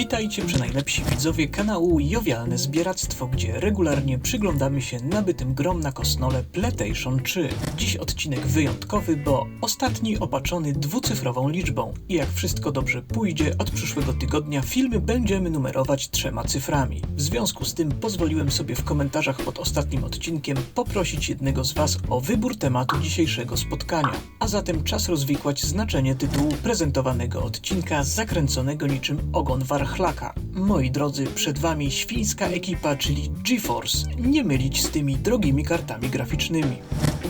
Witajcie najlepsi widzowie kanału Jowialne Zbieractwo, gdzie regularnie przyglądamy się nabytym grom na kosnole PlayStation 3. Dziś odcinek wyjątkowy, bo ostatni opatrzony dwucyfrową liczbą. I jak wszystko dobrze pójdzie, od przyszłego tygodnia filmy będziemy numerować trzema cyframi. W związku z tym pozwoliłem sobie w komentarzach pod ostatnim odcinkiem poprosić jednego z Was o wybór tematu dzisiejszego spotkania. A zatem czas rozwikłać znaczenie tytułu prezentowanego odcinka zakręconego niczym ogon warchlaka. Moi drodzy, przed Wami świńska ekipa, czyli GeForce. Nie mylić z tymi drogimi kartami graficznymi.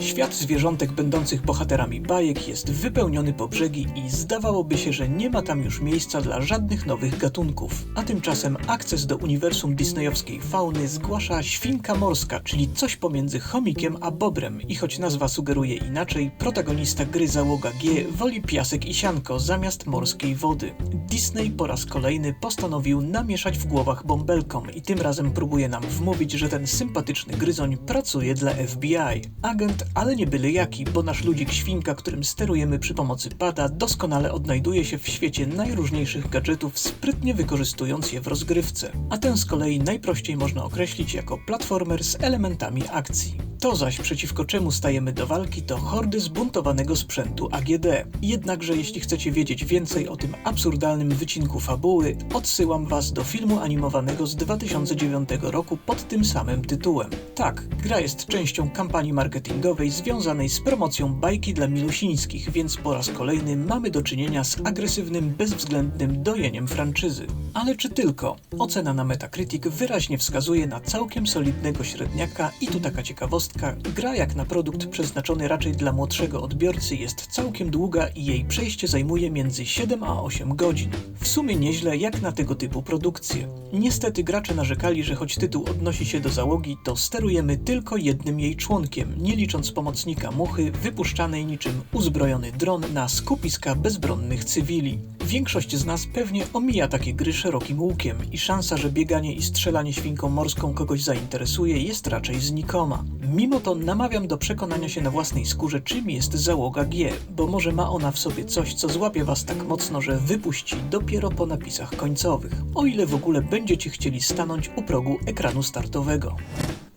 Świat zwierzątek będących bohaterami bajek jest wypełniony po brzegi i zdawałoby się, że nie ma tam już miejsca dla żadnych nowych gatunków. A tymczasem akces do uniwersum disneyowskiej fauny zgłasza świnka morska, czyli coś pomiędzy chomikiem a bobrem. I choć nazwa sugeruje inaczej, protagonista gry załoga G woli piasek i sianko zamiast morskiej wody. Disney po raz kolejny postanowił namieszać w głowach bąbelkom i tym razem próbuje nam wmówić, że ten sympatyczny gryzoń pracuje dla FBI. Agent, ale nie byle jaki, bo nasz ludzik świnka, którym sterujemy przy pomocy pada, doskonale odnajduje się w świecie najróżniejszych gadżetów, sprytnie wykorzystując je w rozgrywce. A ten z kolei najprościej można określić jako platformer z elementami akcji. To zaś przeciwko czemu stajemy do walki to hordy zbuntowanego sprzętu AGD. Jednakże jeśli chcecie wiedzieć więcej o tym absurdalnym wycinku fabuły, odsyłam was do filmu animowanego z 2009 roku pod tym samym tytułem. Tak, gra jest częścią kampanii marketingowej związanej z promocją bajki dla milusińskich, więc po raz kolejny mamy do czynienia z agresywnym, bezwzględnym dojeniem franczyzy. Ale czy tylko? Ocena na Metacritic wyraźnie wskazuje na całkiem solidnego średniaka i tu taka ciekawostka, gra jak na produkt przeznaczony raczej dla młodszego odbiorcy jest całkiem długa i jej przejście zajmuje między 7 a 8 godzin. W sumie nieźle jak na tego typu produkcje. Niestety gracze narzekali, że choć tytuł odnosi się do załogi, to sterujemy tylko jednym jej członkiem, nie licząc pomocnika muchy wypuszczanej niczym uzbrojony dron na skupiska bezbronnych cywili. Większość z nas pewnie omija takie gry szerokim łukiem i szansa, że bieganie i strzelanie świnką morską kogoś zainteresuje jest raczej znikoma. Mimo to namawiam do przekonania się na własnej skórze, czym jest załoga G, bo może ma ona w sobie coś, co złapie was tak mocno, że wypuści dopiero po napisach końcowych, o ile w ogóle będziecie chcieli stanąć u progu ekranu startowego.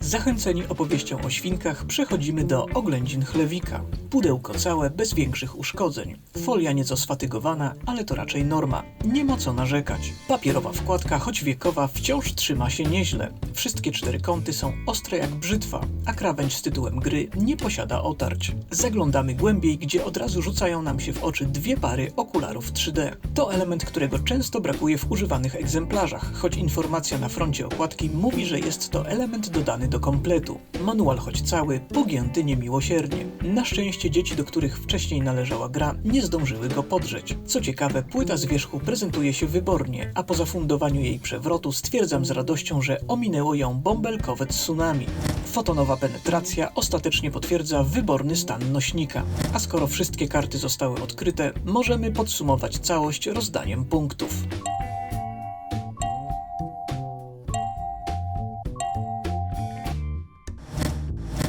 Zachęceni opowieścią o świnkach przechodzimy do oględzin chlewika. Pudełko całe, bez większych uszkodzeń. Folia nieco sfatygowana, ale to raczej norma. Nie ma co narzekać. Papierowa wkładka, choć wiekowa, wciąż trzyma się nieźle. Wszystkie cztery kąty są ostre jak brzytwa, a krawędź z tytułem gry nie posiada otarć. Zaglądamy głębiej, gdzie od razu rzucają nam się w oczy dwie pary okularów 3D. To element, którego często brakuje w używanych egzemplarzach, choć informacja na froncie okładki mówi, że jest to element dodany do kompletu. Manual choć cały, pogięty niemiłosiernie. Na szczęście dzieci, do których wcześniej należała gra, nie zdążyły go podrzeć. Co ciekawe, płyta z wierzchu prezentuje się wybornie, a po zafundowaniu jej przewrotu stwierdzam z radością, że ominęło ją bąbelkowe tsunami. Fotonowa penetracja ostatecznie potwierdza wyborny stan nośnika. A skoro wszystkie karty zostały odkryte, możemy podsumować całość rozdaniem punktów.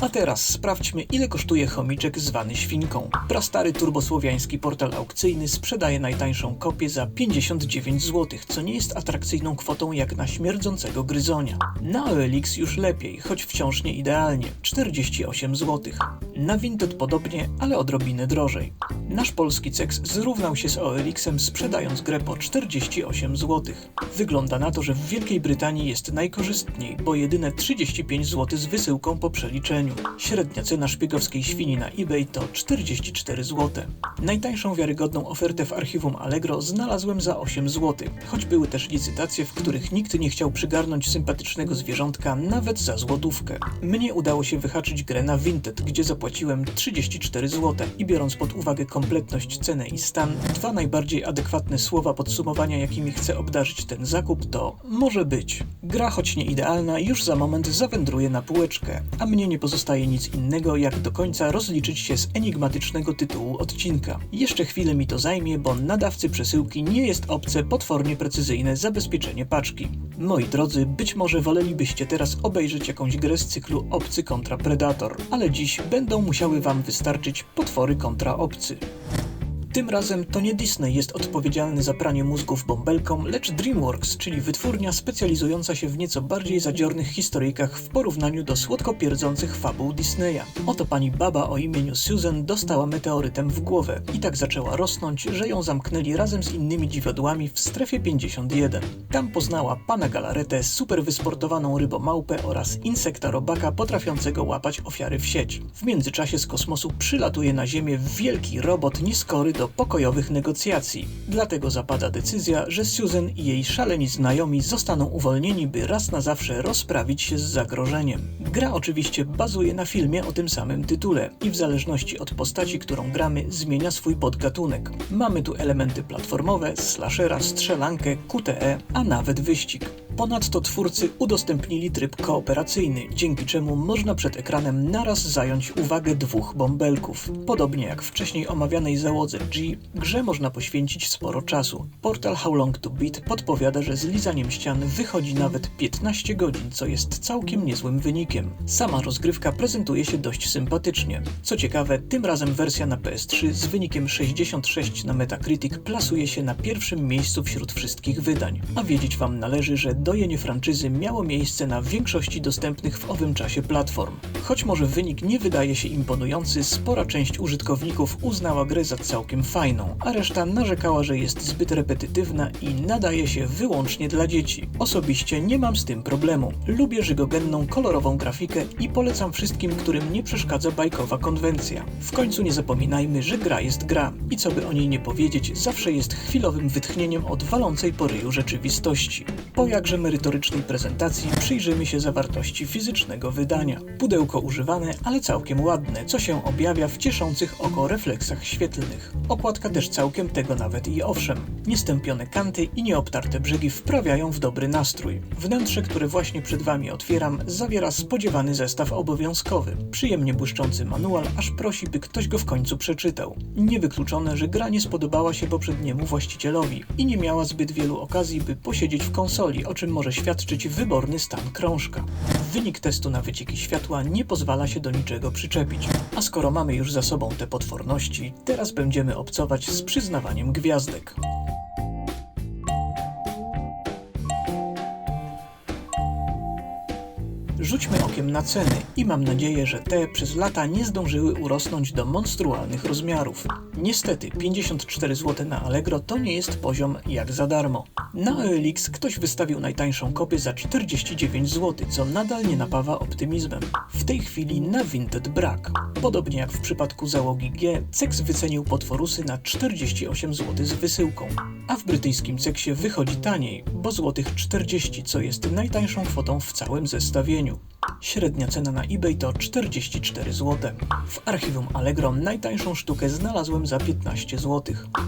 A teraz sprawdźmy, ile kosztuje chomiczek zwany świnką. Prastary turbosłowiański portal aukcyjny sprzedaje najtańszą kopię za 59 zł, co nie jest atrakcyjną kwotą jak na śmierdzącego gryzonia. Na OLX już lepiej, choć wciąż nie idealnie 48 zł. Na Vinted podobnie, ale odrobinę drożej. Nasz polski ceks zrównał się z OLX-em sprzedając grę po 48 zł. Wygląda na to, że w Wielkiej Brytanii jest najkorzystniej, bo jedyne 35 zł z wysyłką po przeliczeniu. Średnia cena szpiegowskiej świni na eBay to 44 zł. Najtańszą wiarygodną ofertę w archiwum Allegro znalazłem za 8 zł, choć były też licytacje, w których nikt nie chciał przygarnąć sympatycznego zwierzątka nawet za złotówkę. Mnie udało się wyhaczyć grę na Vinted, gdzie zapłaciłem 34 zł i biorąc pod uwagę kompletność, cenę i stan, dwa najbardziej adekwatne słowa podsumowania, jakimi chcę obdarzyć ten zakup to może być. Gra, choć nie idealna, już za moment zawędruje na półeczkę, a mnie nie pozostaje pozostaje nic innego, jak do końca rozliczyć się z enigmatycznego tytułu odcinka. Jeszcze chwilę mi to zajmie, bo nadawcy przesyłki nie jest obce potwornie precyzyjne zabezpieczenie paczki. Moi drodzy, być może wolelibyście teraz obejrzeć jakąś grę z cyklu Obcy kontra Predator, ale dziś będą musiały wam wystarczyć potwory kontra obcy. Tym razem to nie Disney jest odpowiedzialny za pranie mózgów bąbelkom, lecz DreamWorks, czyli wytwórnia specjalizująca się w nieco bardziej zadziornych historyjkach w porównaniu do słodko pierdzących fabuł Disneya. Oto pani baba o imieniu Susan dostała meteorytem w głowę i tak zaczęła rosnąć, że ją zamknęli razem z innymi dziwiodłami w strefie 51. Tam poznała pana galaretę, super wysportowaną rybomałpę oraz insekta robaka potrafiącego łapać ofiary w sieć. W międzyczasie z kosmosu przylatuje na Ziemię wielki robot nieskory do pokojowych negocjacji. Dlatego zapada decyzja, że Susan i jej szaleni znajomi zostaną uwolnieni, by raz na zawsze rozprawić się z zagrożeniem. Gra oczywiście bazuje na filmie o tym samym tytule i w zależności od postaci, którą gramy, zmienia swój podgatunek. Mamy tu elementy platformowe, slashera, strzelankę, QTE, a nawet wyścig. Ponadto twórcy udostępnili tryb kooperacyjny, dzięki czemu można przed ekranem naraz zająć uwagę dwóch bąbelków. Podobnie jak wcześniej omawianej załodze G, grze można poświęcić sporo czasu. Portal How Long to Beat podpowiada, że z lizaniem ścian wychodzi nawet 15 godzin, co jest całkiem niezłym wynikiem. Sama rozgrywka prezentuje się dość sympatycznie. Co ciekawe, tym razem wersja na PS3 z wynikiem 66 na Metacritic plasuje się na pierwszym miejscu wśród wszystkich wydań. A wiedzieć wam należy, że dojenie franczyzy miało miejsce na większości dostępnych w owym czasie platform. Choć może wynik nie wydaje się imponujący, spora część użytkowników uznała grę za całkiem fajną, a reszta narzekała, że jest zbyt repetytywna i nadaje się wyłącznie dla dzieci. Osobiście nie mam z tym problemu. Lubię żygogenną, kolorową grafikę i polecam wszystkim, którym nie przeszkadza bajkowa konwencja. W końcu nie zapominajmy, że gra jest gra i co by o niej nie powiedzieć, zawsze jest chwilowym wytchnieniem od walącej po ryju rzeczywistości. Po jakże merytorycznej prezentacji przyjrzymy się zawartości fizycznego wydania. Pudełko używane, ale całkiem ładne, co się objawia w cieszących oko refleksach świetlnych. Okładka też całkiem tego nawet i owszem. Niestępione kanty i nieobtarte brzegi wprawiają w dobry nastrój. Wnętrze, które właśnie przed Wami otwieram, zawiera spodziewany zestaw obowiązkowy. Przyjemnie błyszczący manual, aż prosi, by ktoś go w końcu przeczytał. Niewykluczone, że gra nie spodobała się poprzedniemu właścicielowi i nie miała zbyt wielu okazji, by posiedzieć w konsoli, o czym może świadczyć wyborny stan krążka. Wynik testu na wycieki światła nie pozwala się do niczego przyczepić. A skoro mamy już za sobą te potworności, teraz będziemy obcować z przyznawaniem gwiazdek. Rzućmy okiem na ceny i mam nadzieję, że te przez lata nie zdążyły urosnąć do monstrualnych rozmiarów. Niestety 54 zł na Allegro to nie jest poziom jak za darmo. Na OLX ktoś wystawił najtańszą kopię za 49 zł, co nadal nie napawa optymizmem. W tej chwili na Vinted brak. Podobnie jak w przypadku załogi G, Cex wycenił potworusy na 48 zł z wysyłką. A w brytyjskim Ceksie wychodzi taniej, bo złotych 40, co jest najtańszą kwotą w całym zestawieniu. you. Średnia cena na eBay to 44 zł. W archiwum Allegro najtańszą sztukę znalazłem za 15 zł.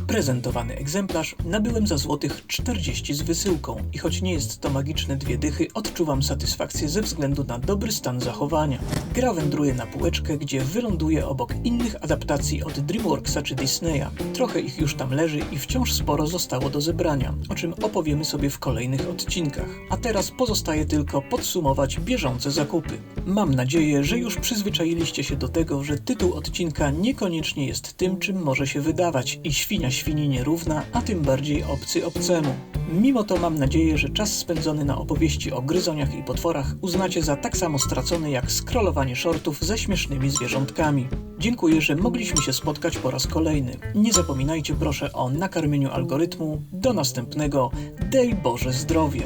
Prezentowany egzemplarz nabyłem za złotych 40 z wysyłką i choć nie jest to magiczne dwie dychy, odczuwam satysfakcję ze względu na dobry stan zachowania. Gra wędruje na półeczkę, gdzie wyląduje obok innych adaptacji od DreamWorksa czy Disneya. Trochę ich już tam leży i wciąż sporo zostało do zebrania, o czym opowiemy sobie w kolejnych odcinkach. A teraz pozostaje tylko podsumować bieżące zakupy zakupy. Mam nadzieję, że już przyzwyczailiście się do tego, że tytuł odcinka niekoniecznie jest tym, czym może się wydawać i świnia świni nierówna, a tym bardziej obcy obcemu. Mimo to mam nadzieję, że czas spędzony na opowieści o gryzoniach i potworach uznacie za tak samo stracony jak scrollowanie shortów ze śmiesznymi zwierzątkami. Dziękuję, że mogliśmy się spotkać po raz kolejny. Nie zapominajcie proszę o nakarmieniu algorytmu. Do następnego. Dej Boże zdrowie!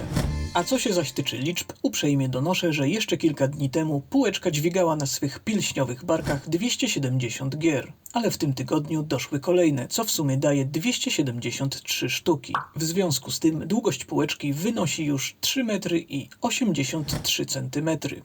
A co się zaś tyczy liczb, uprzejmie donoszę, że jeszcze kilka dni temu półeczka dźwigała na swych pilśniowych barkach 270 gier, ale w tym tygodniu doszły kolejne, co w sumie daje 273 sztuki. W związku z tym długość półeczki wynosi już 3 metry i 83 centymetry.